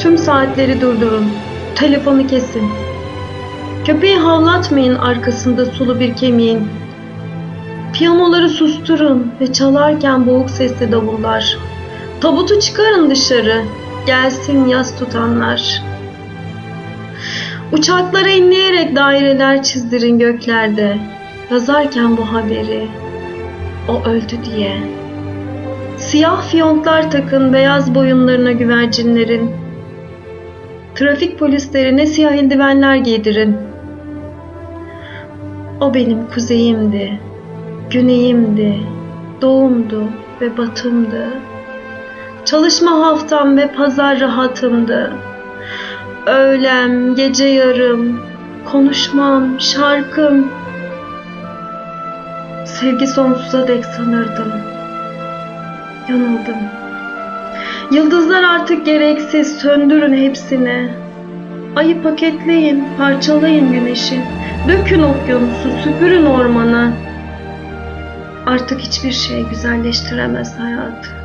Tüm saatleri durdurun. Telefonu kesin. Köpeği havlatmayın arkasında sulu bir kemiğin. Piyanoları susturun ve çalarken boğuk sesli davullar. Tabutu çıkarın dışarı. Gelsin yas tutanlar. Uçaklara inleyerek daireler çizdirin göklerde. Yazarken bu haberi. O öldü diye. Siyah fiyonklar takın beyaz boyunlarına güvercinlerin. Trafik polislerine siyah eldivenler giydirin. O benim kuzeyimdi, güneyimdi, doğumdu ve batımdı. Çalışma haftam ve pazar rahatımdı. Öğlem, gece yarım, konuşmam, şarkım. Sevgi sonsuza dek sanırdım. Yanıldım. Yıldızlar artık gereksiz, söndürün hepsini. Ayı paketleyin, parçalayın güneşi. Dökün okyanusu, süpürün ormanı. Artık hiçbir şey güzelleştiremez hayatı.